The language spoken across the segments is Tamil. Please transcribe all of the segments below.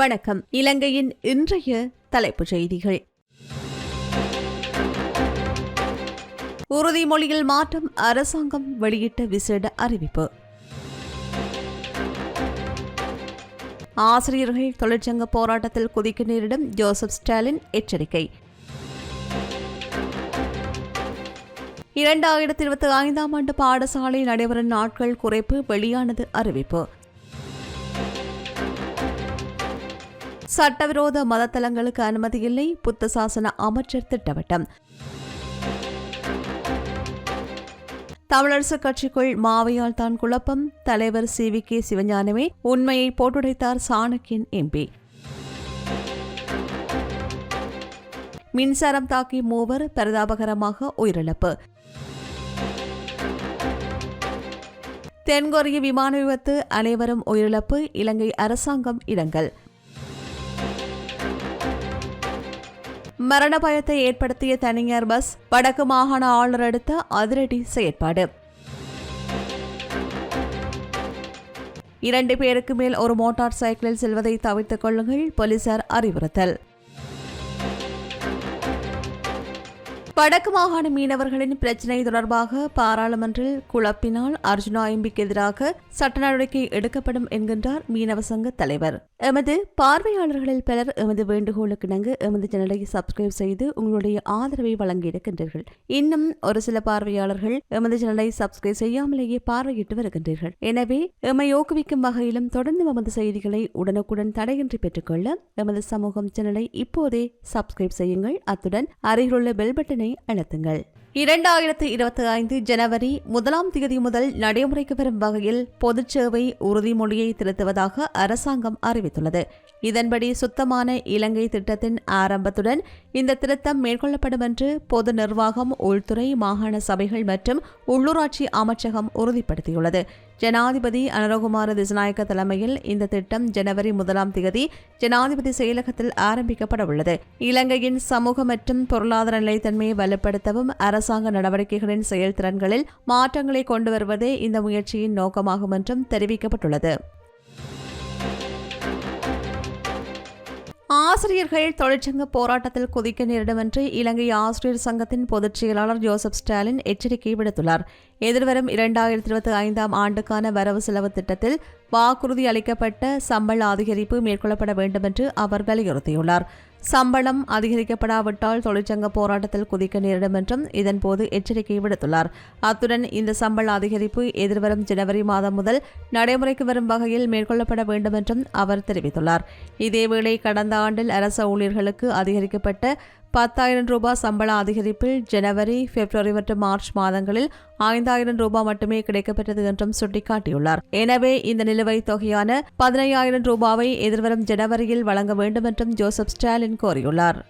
வணக்கம். இலங்கையின் இன்றைய தலைப்புச் செய்திகள். உறுதிமொழியில் மாற்றம் அரசாங்கம் வெளியிட்ட விசேட அறிவிப்பு. ஆசிரியர்கள் தொழிற்சங்க போராட்டத்தில் குதிக்க நேரிடும் ஜோசப் ஸ்டாலின் எச்சரிக்கை. இரண்டாயிரத்தி இருபத்தி ஐந்தாம் ஆண்டு பாடசாலை நடைபெறும் நாட்கள் குறைப்பு வெளியானது அறிவிப்பு. சட்டவிரோத மதத்தலங்களுக்கு அனுமதி இல்லை புத்த சாசன அமைச்சர் திட்டவட்டம். தமிழரசு கட்சிக்குள் மாவையால் தான் குழப்பம். தலைவர் சி. வி. கே. சிவஞானமே உண்மையை போட்டுடைத்தார் சாணக்கியன் எம்பி மின்சாரம் தாக்கி மூவர் பரிதாபகரமாக உயிரிழப்பு. தென்கொரிய விமான விபத்து அனைவரும் உயிரிழப்பு. இலங்கை அரசாங்கம் இடங்கள் மரண பயத்தை ஏற்படுத்திய தனியார் பஸ் வடக்கு மாகாண ஆளுநர் எடுத்த அதிரடி செயற்பாடு. இரண்டு பேருக்கு மேல் ஒரு மோட்டார் சைக்கிளில் செல்வதை தவிர்த்துக் கொள்ளுங்கள் போலீசார் அறிவுறுத்தல். வடக்கு மாகாண மீனவர்களின் பிரச்சினை தொடர்பாக பாராளுமன்றில் குழப்பினால் அர்ஜுனா எம்பிக்கு எதிராக சட்ட நடவடிக்கை எடுக்கப்படும் என்கின்றார் மீனவ சங்க தலைவர். எமது பார்வையாளர்களில் பலர் எமது வேண்டுகோளுக்கு இணங்க எமது சேனலை சப்ஸ்கிரைப் செய்து உங்களுடைய ஆதரவை வழங்கியிருக்கின்றீர்கள் இன்னும் ஒரு சில பார்வையாளர்கள் எமது சேனலை சப்ஸ்கிரைப் செய்யாமலேயே பார்வையிட்டு வருகின்றீர்கள். எனவே எம்மை ஊக்குவிக்கும் வகையிலும் தொடர்ந்து எமது செய்திகளை உடனுக்குடன் தடையின்றி பெற்றுக்கொள்ள எமது சமூகம் சேனலை இப்போதே சப்ஸ்கிரைப் செய்யுங்கள். அத்துடன் அருகிலுள்ள பெல் பட்டனை அழுத்துங்கள். இரண்டாயிரத்து இருபத்தி ஐந்து ஜனவரி முதலாம் தேதி முதல் நடைமுறைக்கு வரும் வகையில் பொதுச் சேவை உறுதிமொழியை திருத்துவதாக அரசாங்கம் அறிவித்துள்ளது. இதன்படி சுத்தமான இலங்கை திட்டத்தின் ஆரம்பத்துடன் இந்த திருத்தம் மேற்கொள்ளப்படும் என்று பொது நிர்வாகம் உள்துறை மாகாண சபைகள் மற்றும் உள்ளூராட்சி அமைச்சகம் உறுதிப்படுத்தியுள்ளது. ஜனாதிபதி அனுரகுமார திசநாயக்க தலைமையில் இந்த திட்டம் ஜனவரி முதலாம் தேதி ஜனாதிபதி செயலகத்தில் ஆரம்பிக்கப்பட உள்ளது. இலங்கையின் சமூக மற்றும் பொருளாதார நிலைத்தன்மையை வலுப்படுத்தவும் அரசாங்க நடவடிக்கைகளின் செயல்திறன்களில் மாற்றங்களை கொண்டு வருவதே இந்த முயற்சியின் நோக்கமாகும் என்றும் தெரிவிக்கப்பட்டுள்ளது. ஆசிரியர்கள் தொழிற்சங்க போராட்டத்தில் குதிக்க நேரிடும் என்று இலங்கை ஆசிரியர் சங்கத்தின் பொதுச் செயலாளர் ஜோசப் ஸ்டாலின் எச்சரிக்கை விடுத்துள்ளார். எதிர்வரும் இரண்டாயிரத்தி இருபத்தி ஐந்தாம் ஆண்டுக்கான வரவு செலவு திட்டத்தில் வாக்குறுதி அளிக்கப்பட்ட சம்பள அதிகரிப்பு மேற்கொள்ளப்பட வேண்டும் என்று அவர் வலியுறுத்தியுள்ளார். சம்பளம் அதிகரிக்கப்படாவிட்டால் தொழிற்சங்க போராட்டத்தில் குதிக்க நேரிடும் என்றும் இதன்போது எச்சரிக்கை விடுத்துள்ளார். அத்துடன் இந்த சம்பள அதிகரிப்பு எதிர்வரும் ஜனவரி மாதம் முதல் நடைமுறைக்கு வரும் வகையில் மேற்கொள்ளப்பட வேண்டும் என்றும் அவர் தெரிவித்துள்ளார். இதேவேளை கடந்த ஆண்டில் அரச ஊழியர்களுக்கு அதிகரிக்கப்பட்ட பத்தாயிரம் ரூபாய் சம்பள அதிகரிப்பில் ஜனவரி பிப்ரவரி மற்றும் மார்ச் மாதங்களில் ஐந்தாயிரம் ரூபாய் மட்டுமே கிடைக்கப்பெற்றது என்றும் சுட்டிக்காட்டியுள்ளார். எனவே இந்த நிலுவைத் தொகையான பதினையாயிரம் ரூபாவை எதிர்வரும் ஜனவரியில் வழங்க வேண்டும் என்றும் ஜோசப் ஸ்டாலின் கோரியுள்ளார்.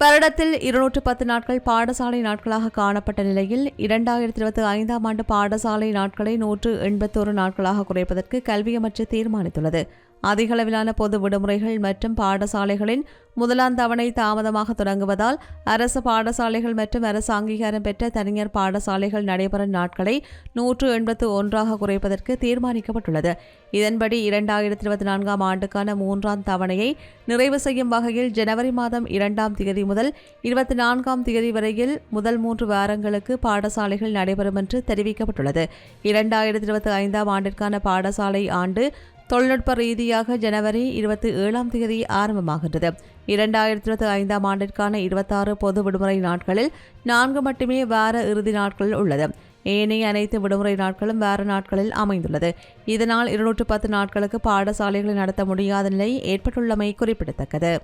வருடத்தில் இருநூற்று பத்து நாட்கள் பாடசாலை நாட்களாக காணப்பட்ட நிலையில் இரண்டாயிரத்தி இருபத்தி ஐந்தாம் ஆண்டு பாடசாலை நாட்களை நூற்று எண்பத்தோரு நாட்களாக குறைப்பதற்கு கல்வி அமைச்சு தீர்மானித்துள்ளது. அதிகளவிலான பொது விடுமுறைகள் மற்றும் பாடசாலைகளின் முதலாம் தவணை தாமதமாக தொடங்குவதால் அரசு பாடசாலைகள் மற்றும் அரசு அங்கீகாரம் பெற்ற தனியார் பாடசாலைகள் நடைபெறும் நாட்களை நூற்று எண்பத்து ஒன்றாக குறைப்பதற்கு தீர்மானிக்கப்பட்டுள்ளது. இதன்படி இரண்டாயிரத்தி இருபத்தி நான்காம் ஆண்டுக்கான மூன்றாம் தவணையை நிறைவு செய்யும் வகையில் ஜனவரி மாதம் இரண்டாம் தேதி முதல் இருபத்தி நான்காம் தேதி வரையில் முதல் மூன்று வாரங்களுக்கு பாடசாலைகள் நடைபெறும் என்று தெரிவிக்கப்பட்டுள்ளது. இரண்டாயிரத்தி இருபத்தி ஐந்தாம் ஆண்டிற்கான பாடசாலை ஆண்டு தொழில்நுட்ப ரீதியாக ஜனவரி இருபத்தி ஏழாம் தேதி ஆரம்பமாகின்றது. இரண்டாயிரத்தி இருபத்தி ஐந்தாம் ஆண்டிற்கான இருபத்தாறு பொது விடுமுறை நாட்களில் நான்கு மட்டுமே வார இறுதி நாட்களில் உள்ளது. ஏனைய அனைத்து விடுமுறை நாட்களும் வார நாட்களில் அமைந்துள்ளது. இதனால் இருநூற்று பத்து நாட்களுக்கு பாடசாலைகளை நடத்த முடியாத நிலை ஏற்பட்டுள்ளமை குறிப்பிடத்தக்கது.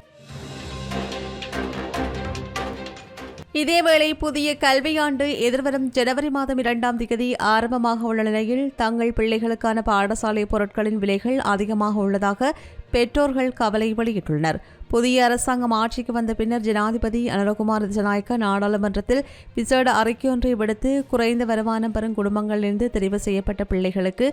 இதேவேளை புதிய கல்வியாண்டு எதிர்வரும் ஜனவரி மாதம் இரண்டாம் தேதி ஆரம்பமாக உள்ள நிலையில் தங்கள் பிள்ளைகளுக்கான பாடசாலை பொருட்களின் விலைகள் அதிகமாக உள்ளதாக பெற்றோர்கள் கவலை வெளியிட்டுள்ளனர். புதிய அரசாங்கம் ஆட்சிக்கு வந்த பின்னர் ஜனாதிபதி அனுரகுமார் திசநாயக்க நாடாளுமன்றத்தில் விசேட அறிக்கையொன்றை விடுத்து குறைந்த வருமானம் பெறும் குடும்பங்களிலிருந்து தெரிவு செய்யப்பட்ட பிள்ளைகளுக்கு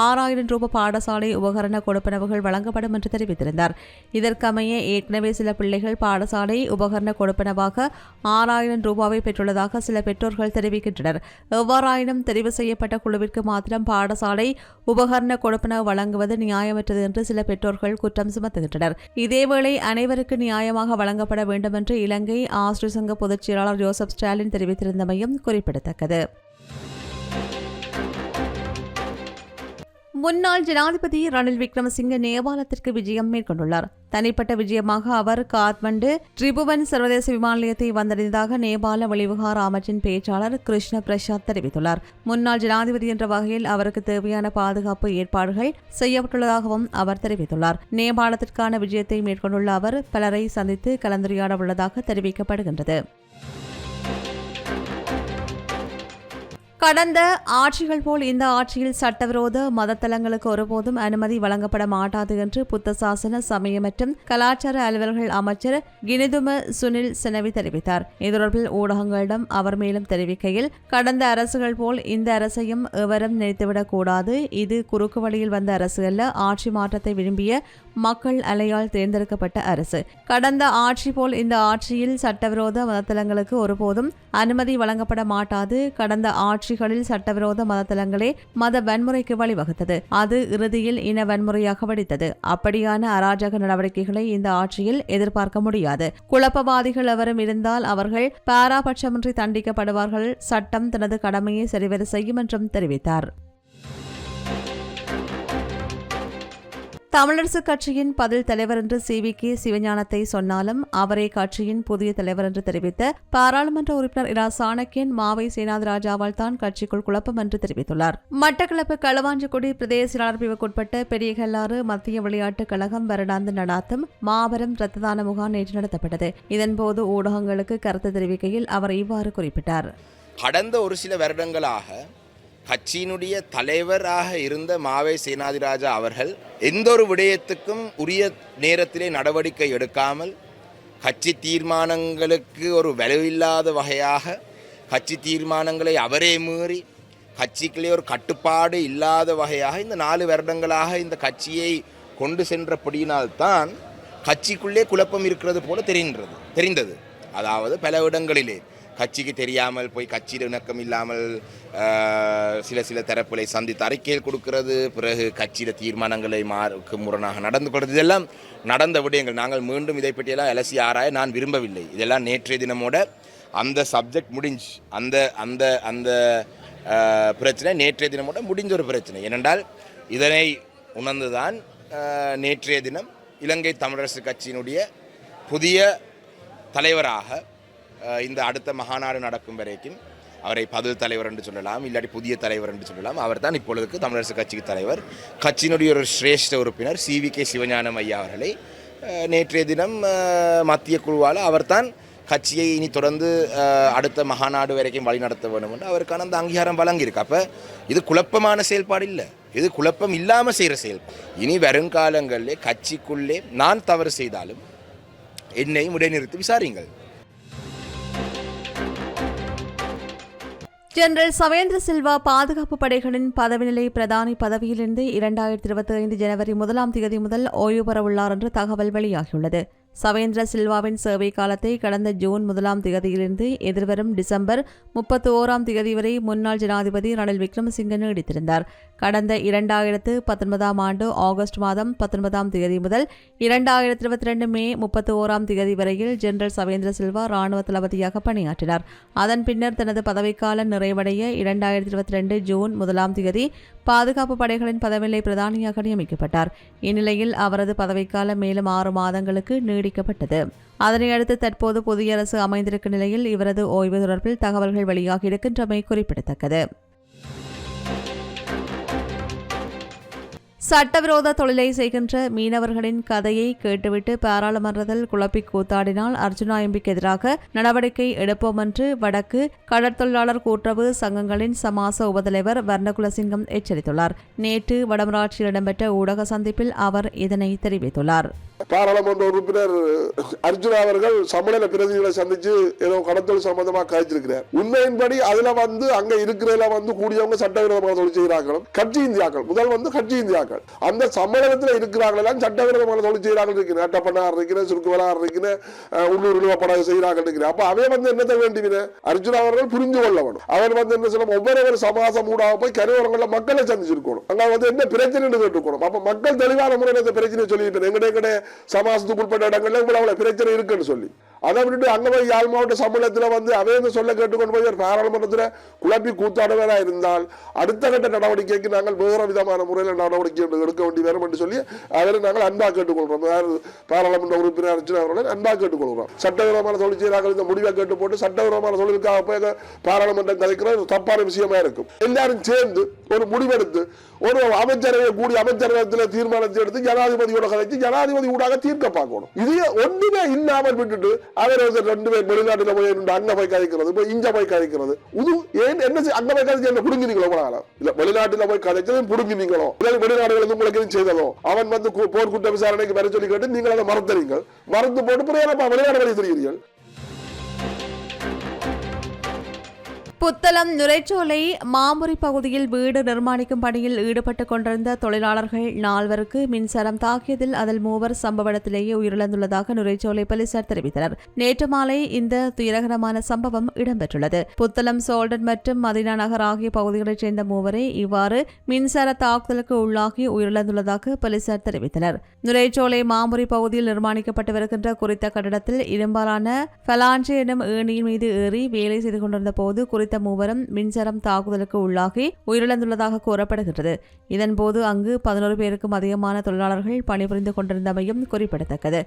ஆறாயிரம் ரூபாய் பாடசாலை உபகரண கொடுப்பனவுகள் வழங்கப்படும் என்று தெரிவித்திருந்தார். இதற்கமைய ஏற்கனவே சில பிள்ளைகள் பாடசாலை உபகரண கொடுப்பனவாக ஆறாயிரம் ரூபாவை பெற்றுள்ளதாக சில பெற்றோர்கள் தெரிவிக்கின்றனர். எவ்வாறாயினும் தெரிவு செய்யப்பட்ட குழுவிற்கு மாத்திரம் பாடசாலை உபகரண கொடுப்பனவு வழங்குவது நியாயமற்றது என்று சில பெற்றோர்கள் குற்றம் சுமத்துகின்றனர். இதேவேளை அனைவருக்கு நியாயமாக வழங்கப்பட வேண்டும் என்று இலங்கை ஆசிரியர் சங்க பொதுச் செயலாளர் ஜோசப் ஸ்டாலின் தெரிவித்திருந்தமையும் குறிப்பிடத்தக்கது. முன்னாள் ஜனாதிபதி ரணில் விக்ரமசிங்க நேபாளத்திற்கு விஜயம் மேற்கொண்டுள்ளார். தனிப்பட்ட விஜயமாக அவர் காத்மண்டு ட்ரிபுவன் சர்வதேச விமான நிலையத்தை வந்தடைந்ததாக நேபாள வெளிவிகார அமைச்சின் பேச்சாளர் கிருஷ்ண பிரசாத் தெரிவித்துள்ளார். முன்னாள் ஜனாதிபதி என்ற வகையில் அவருக்கு தேவையான பாதுகாப்பு ஏற்பாடுகள் செய்யப்பட்டுள்ளதாகவும் அவர் தெரிவித்துள்ளார். நேபாளத்திற்கான விஜயத்தை மேற்கொண்டுள்ள அவர் பலரை சந்தித்து கலந்துரையாட உள்ளதாக தெரிவிக்கப்படுகின்றது. கடந்த ஆட்சிகள் போல் இந்த ஆட்சியில் சட்டவிரோத மதத்தலங்களுக்கு ஒருபோதும் அனுமதி வழங்கப்பட மாட்டாது என்று புத்த சாசன சமய மற்றும் கலாச்சார அலுவலர்கள் அமைச்சர் கினிதும சுனில் செனவி தெரிவித்தார். இதொடர்பில் ஊடகங்களிடம் அவர் மேலும் தெரிவிக்கையில் கடந்த அரசுகள் போல் இந்த அரசையும் எவரும் நினைத்துவிடக் கூடாது இது குறுக்கு வழியில் வந்த அரசு அல்ல ஆட்சி மாற்றத்தை விரும்பிய மக்கள் அலையால் தேர்ந்தெடுக்கப்பட்ட அரசு. கடந்த ஆட்சி போல் இந்த ஆட்சியில் சட்டவிரோத மதத்தலங்களுக்கு ஒருபோதும் அனுமதி வழங்கப்பட மாட்டாது. கடந்த ஆட்சிகளில் சட்டவிரோத மதத்தலங்களே மத வன்முறைக்கு வழிவகுத்தது. அது இறுதியில் இன வன்முறையாக வெடித்தது. அப்படியான அராஜக நடவடிக்கைகளை இந்த ஆட்சியில் எதிர்பார்க்க முடியாது. குழப்பவாதிகள் எவரும் இருந்தால் அவர்கள் பாராபட்சமின்றி தண்டிக்கப்படுவார்கள். சட்டம் தனது கடமையை சரிவர செய்யும் என்றும் தெரிவித்தார். தமிழரசுக் கட்சியின் பதில் தலைவர் என்று சி. வி. கே. சிவஞானத்தை சொன்னாலும் அவரே கட்சியின் புதிய தலைவர் என்று தெரிவித்த பாராளுமன்ற உறுப்பினர் இரா. சாணக்கியன் மாவை சேனாதிராஜாவால் தான் கட்சிக்குள் குழப்பம் என்று தெரிவித்துள்ளார். மட்டக்களப்பு களவாஞ்சிக்குடி பிரதேச பிரிவுக்குட்பட்ட பெரிய கல்லாறு மத்திய விளையாட்டுக் கழகம் வருடாந்து நடாத்தும் மாபெரும் ரத்ததான முகாம் நேற்று நடத்தப்பட்டது. இதன்போது ஊடகங்களுக்கு கருத்து தெரிவிக்கையில் அவர் இவ்வாறு குறிப்பிட்டார். கடந்த ஒரு சில வருடங்களாக கட்சியினுடைய தலைவராக இருந்த மாவை சேனாதிராஜா அவர்கள் எந்த ஒரு விடயத்துக்கும் உரிய நேரத்திலே நடவடிக்கை எடுக்காமல் கட்சி தீர்மானங்களுக்கு ஒரு வலுவில்லாத வகையாக கட்சி தீர்மானங்களை அவரே மீறி கட்சிக்குள்ளே ஒரு கட்டுப்பாடு இல்லாத வகையாக இந்த நாலு வருடங்களாக இந்த கட்சியை கொண்டு சென்றபடியினால்தான் கட்சிக்குள்ளே குழப்பம் இருக்கிறது போல தெரிகின்றது தெரிந்தது. அதாவது பல இடங்களிலே கட்சிக்கு தெரியாமல் போய் கட்சியில் இணக்கம் இல்லாமல் சில சில தரப்புகளை சந்தித்து அறிக்கையில் கொடுக்கிறது. பிறகு கட்சியில் தீர்மானங்களை மாறுக்கு முரணாக நடந்து கொள்வது இதெல்லாம் நடந்த விடயங்கள். நாங்கள் மீண்டும் இதை பற்றியெல்லாம் அலசி ஆராய நான் விரும்பவில்லை. இதெல்லாம் நேற்றைய தினமோட அந்த சப்ஜெக்ட் முடிஞ்சு அந்த அந்த அந்த பிரச்சனை நேற்றைய தினமோட முடிஞ்ச ஒரு பிரச்சனை. ஏனென்றால் இதனை உணர்ந்துதான் நேற்றைய தினம் இலங்கை தமிழரசு கட்சியினுடைய புதிய தலைவராக இந்த அடுத்த மகாநாடு நடக்கும் வரைக்கும் அவரை பதில் தலைவர் என்று சொல்லலாம் இல்லாட்டி புதிய தலைவர் என்று சொல்லலாம். அவர் தான் இப்பொழுதுக்கு தமிழரசு கட்சிக்கு தலைவர். கட்சியினுடைய ஒரு சிரேஷ்ட உறுப்பினர் சி வி கே சிவஞானம் ஐயா அவர்களை நேற்றைய தினம் மத்திய குழுவால் அவர்தான் கட்சியை இனி தொடர்ந்து அடுத்த மகாநாடு வரைக்கும் வழிநடத்த வேண்டும் என்று அவருக்கான அந்த அங்கீகாரம் வழங்கியிருக்கு. அப்போ இது குழப்பமான செயல்பாடு இல்லை. இது குழப்பம் இல்லாமல் செய்கிற செயல்பாடு இனி வருங்காலங்களிலே கட்சிக்குள்ளே நான் தவறு செய்தாலும் என்னையும் இடைநிறுத்தி விசாரிங்கள் ஜெனரல் சவேந்திர சில்வா பாதுகாப்பு படைகளின் பதவிநிலை பிரதானி பதவியிலிருந்து இரண்டாயிரத்தி இருபத்தி ஐந்து ஜனவரி முதலாம் தேதி முதல் ஓய்வு பெறவுள்ளார் என்று தகவல் வெளியாகியுள்ளது. சவேந்திர சில்வாவின் சேவை காலத்தை கடந்த ஜூன் முதலாம் தேதியிலிருந்து எதிர்வரும் டிசம்பர் முப்பத்தி ஓராம் தேதி வரை முன்னாள் ஜனாதிபதி ரணில் விக்ரமசிங்க நீடித்திருந்தார். கடந்த இரண்டாயிரத்து பத்தொன்பதாம் ஆண்டு ஆகஸ்ட் மாதம் பத்தொன்பதாம் தேதி முதல் இரண்டாயிரத்தி இருபத்தி ரெண்டு மே முப்பத்தி ஓராம் தேதி வரையில் ஜெனரல் சவேந்திர சில்வா ராணுவ தளபதியாக பணியாற்றினார். அதன் பின்னர் தனது பதவிக்காலம் நிறைவடைய இரண்டாயிரத்தி இருபத்தி ரெண்டு ஜூன் முதலாம் தேதி பாதுகாப்பு படைகளின் பதவிநிலை பிரதானியாக நியமிக்கப்பட்டார். இந்நிலையில் அவரது பதவிக்காலம் மேலும் ஆறு மாதங்களுக்கு நீடிக்கப்பட்டது. அதனையடுத்து தற்போது புதிய அரசு அமைந்திருக்கும் நிலையில் இவரது ஓய்வு தொடர்பில் தகவல்கள் வெளியாகி இருக்கின்றமை குறிப்பிடத்தக்கது. சட்டவிரோத தொழிலை செய்கின்ற மீனவர்களின் கதையை கேட்டுவிட்டு பாராளுமன்றத்தில் குழப்பி கூத்தாடினால் அர்ஜுனா எம்பிக்கு எதிராக நடவடிக்கை எடுப்போம் என்று வடக்கு கடற்தொழிலாளர் கூட்டுறவு சங்கங்களின் சமாச உபதலைவர் வர்ணகுலசிங்கம் எச்சரித்துள்ளார். நேற்று வடமராட்சியில் இடம்பெற்ற ஊடக சந்திப்பில் அவர் இதனை தெரிவித்துள்ளார். பாராளுமன்ற உறுப்பினர் அர்ஜுனா அவர்கள் சமநில பிரதிநிதிகளை சந்திச்சு ஏதோ கடத்தல் சம்பந்தமா கழிச்சிருக்கிறார். உண்மையின்படி அதுல வந்து அங்க இருக்கிறதுல வந்து கூடியவங்க சட்டவிரோதமாக தொழில் செய்கிறார்கள். கட்சி இந்தியாக்கள். முதல் வந்து கட்சி இந்தியாக்கள். அந்த சம்மேளனத்தில் இருக்கிறார்கள் எல்லாம் சட்டவிரோதமாக தொழில் செய்கிறார்கள் இருக்கிறேன் அட்டப்பண்ணார் இருக்கிறேன் சுருக்கு இருக்கிற இருக்கிறேன் உள்ளூர் நிலவப்படம் செய்கிறார்கள் இருக்கிறேன் அப்போ அவன் வந்து என்னத்தை வேண்டிவின அர்ஜுன் அவர்கள் புரிந்து கொள்ள வேணும். அவன் வந்து என்ன சொல்லணும் ஒவ்வொரு ஒரு சமாசம் ஊடாக போய் கருவரங்கள்ல மக்களை சந்திச்சிருக்கணும். அங்கே வந்து என்ன பிரச்சனைன்னு கேட்டுக்கணும். அப்போ மக்கள் தெளிவான முறையில் இந்த பிரச்சனையை சொல்லியிருப்பேன் எங்கடைய எங்கடைய சமாசத்துக்கு உட்பட்ட இடங்கள்ல இவ்வளவு அவ்வளவு பிரச்சனை இருக்குன்னு சொல்லி. அதை விட்டுட்டு அங்க போய் யாழ் மாவட்ட சம்மேளனத்துல வந்து அதே வந்து சொல்ல கேட்டுக்கொண்டு போய் ஒரு குழப்பி கூத்தாடுவதா இருந்தால் அடுத்த கட்ட நடவடிக்கைக்கு நாங்கள் வேறு விதமான முறையில் நடவடிக்கை எடுக்க வேண்டி வரும் என்று சொல்லி அவரை நாங்கள் அன்பாக கேட்டுக்கொள்கிறோம் வேறு பாராளுமன்ற உறுப்பினர் அர்ச்சனா அவர்களை அன்பா கேட்டுக்கொள்கிறோம் சட்டவிரோதமான தொழில் செய்கிறார்கள் இந்த முடிவை கேட்டு போட்டு சட்டவிரோதமான தொழிலுக்காக போய் பாராளுமன்றம் கலைக்கிறது தப்பான விஷயமா இருக்கும். எல்லாரும் சேர்ந்து ஒரு முடிவெடுத்து ஒரு அமைச்சரவை கூடி அமைச்சரவத்தில் தீர்மானத்தை எடுத்து ஜனாதிபதியோட கலைச்சு ஜனாதிபதி ஊடாக தீர்க்க பார்க்கணும். இது ஒன்றுமே இல்லாமல் விட்டுட்டு அவர் வந்து ரெண்டு பேர் வெளிநாட்டில் போய் நின்று அங்க போய் கதைக்கிறது இப்போ இங்கே போய் கதைக்கிறது. இது ஏன் என்ன செய்- அங்க போய் கதைச்சு என்ன புடுங்கினீங்களோ உங்களால இல்லை வெளிநாட்டில் போய் கதைச்சதும் புடுங்கினீங்களோ? இல்லை வெளிநாடுகளுக்கு உங்களுக்கு எதுவும் செய்ததோ அவன் வந்து போர்க்குற்ற விசாரணைக்கு வர சொல்லி கேட்டு நீங்கள் அதை மறந்துறீங்க மறந்து போட்டு பிறகு வெளிநாடு வழி தெரிகிறீர்கள்? புத்தளம் நுரைச்சோலை மாமுரி பகுதியில் வீடு நிர்மாணிக்கும் பணியில் ஈடுபட்டு கொண்டிருந்த தொழிலாளர்கள் நால்வருக்கு மின்சாரம் தாக்கியதில் அதில் மூவர் சம்பவ இடத்திலேயே உயிரிழந்துள்ளதாக நுரைச்சோலை போலீசார் தெரிவித்தனர். நேற்று மாலை இந்த துயரகரமான சம்பவம் இடம்பெற்றுள்ளது. புத்தளம் சோல்டன் மற்றும் மதினா நகர் ஆகிய பகுதிகளைச் சேர்ந்த மூவரை இவ்வாறு மின்சார தாக்குதலுக்கு உள்ளாகி உயிரிழந்துள்ளதாக போலீசார் தெரிவித்தனர். நுரைச்சோலை மாமுரி பகுதியில் நிர்மாணிக்கப்பட்டு வருகின்ற குறித்த கட்டடத்தில் இரும்பாலான ஃபலான்ஜி எனும் ஏணியின் மீது ஏறி வேலை செய்து கொண்டிருந்த போது குறித்த மூவரும் மின்சாரம் தாக்குதலுக்கு உள்ளாகி உயிரிழந்துள்ளதாக கூறப்படுகின்றது. இதன்போது அங்கு பதினோரு பேருக்கும் அதிகமான தொழிலாளர்கள் பணிபுரிந்து கொண்டிருந்தமையும் குறிப்பிடத்தக்கது.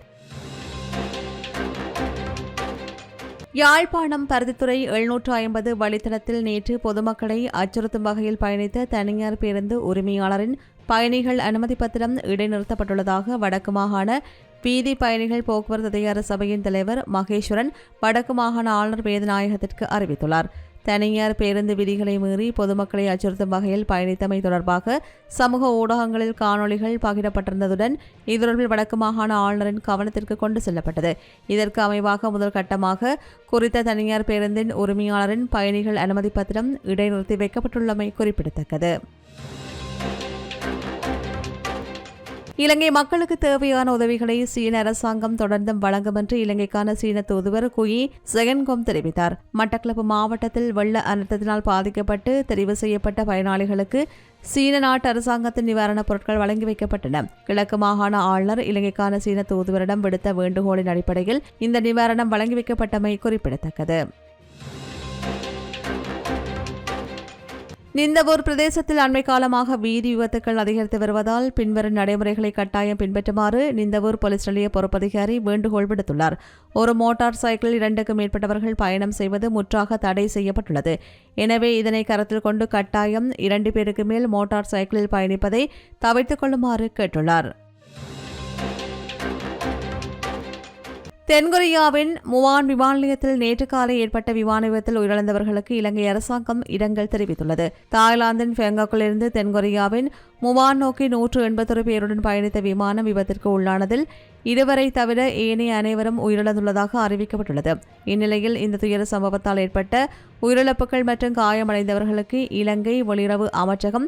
யாழ்ப்பாணம் பருத்தித்துறை எழுநூற்று ஐம்பது வழித்தடத்தில் நேற்று பொதுமக்களை அச்சுறுத்தும் வகையில் பயணித்த தனியார் பேருந்து உரிமையாளரின் பயணிகள் அனுமதி பத்திரம் இடைநிறுத்தப்பட்டுள்ளதாக வடக்கு மாகாண வீதி பயணிகள் போக்குவரத்து அதிகார சபையின் தலைவர் மகேஸ்வரன் வடக்கு மாகாண ஆளுநர் வேதநாயகத்திற்கு அறிவித்துள்ளார். தனியார் பேருந்து விதிகளை மீறி பொதுமக்களை அச்சுறுத்தும் வகையில் பயணித்தமை தொடர்பாக சமூக ஊடகங்களில் காணொளிகள் பகிரப்பட்டிருந்ததுடன் இது தொடர்பில் வடக்கு மாகாண ஆளுநரின் கவனத்திற்கு கொண்டு செல்லப்பட்டது. இதற்கு அமைவாக முதல் கட்டமாக குறித்த தனியார் பேருந்தின் உரிமையாளரின் பயணிகள் அனுமதி பத்திரம் இடைநிறுத்தி வைக்கப்பட்டுள்ளமை குறிப்பிடத்தக்கது. இலங்கை மக்களுக்கு தேவையான உதவிகளை சீன அரசாங்கம் தொடர்ந்தும் வழங்கும் என்று இலங்கைக்கான சீன தூதுவர் குயி செகன்கோம் தெரிவித்தார். மட்டக்களப்பு மாவட்டத்தில் வெள்ள அனர்த்தத்தினால் பாதிக்கப்பட்டு தெரிவு செய்யப்பட்ட பயனாளிகளுக்கு சீன நாட்டு அரசாங்கத்தின் நிவாரணப் பொருட்கள் வழங்கி வைக்கப்பட்டன. கிழக்கு மாகாண ஆளுநர் இலங்கைக்கான சீன தூதுவரிடம் விடுத்த வேண்டுகோளின் அடிப்படையில் இந்த நிவாரணம் வழங்கி வைக்கப்பட்டமை குறிப்பிடத்தக்கது. நிந்தவூர் பிரதேசத்தில் அண்மை காலமாக வீதி விபத்துக்கள் அதிகரித்து வருவதால் பின்வரும் நடைமுறைகளை கட்டாயம் பின்பற்றுமாறு நிந்தவூர் போலீஸ் நிலைய பொறுப்பதிகாரி வேண்டுகோள் விடுத்துள்ளார். ஒரு மோட்டார் சைக்கிளில் இரண்டுக்கும் மேற்பட்டவர்கள் பயணம் செய்வது முற்றாக தடை செய்யப்பட்டுள்ளது. எனவே இதனை கருத்தில் கொண்டு கட்டாயம் இரண்டு பேருக்கு மேல் மோட்டார் சைக்கிளில் பயணிப்பதை தவிர்த்துக் கொள்ளுமாறு கேட்டுள்ளார். தென்கொரியாவின் முவான் விமான நிலையத்தில் நேற்று காலை ஏற்பட்ட விமான விபத்தில் உயிரிழந்தவர்களுக்கு இலங்கை அரசாங்கம் இரங்கல் தெரிவித்துள்ளது. தாய்லாந்தின் ஃபெங்காக்கிலிருந்து தென்கொரியாவின் முவான் நோக்கி நூற்று எண்பத்தொரு பேருடன் பயணித்த விமானம் விபத்திற்கு உள்ளானதில் இருவரை தவிர ஏனைய அனைவரும் உயிரிழந்துள்ளதாக அறிவிக்கப்பட்டுள்ளது. இந்நிலையில் இந்த துயர சம்பவத்தால் ஏற்பட்ட உயிரிழப்புகள் மற்றும் காயமடைந்தவர்களுக்கு இலங்கை வெளியுறவு அமைச்சகம்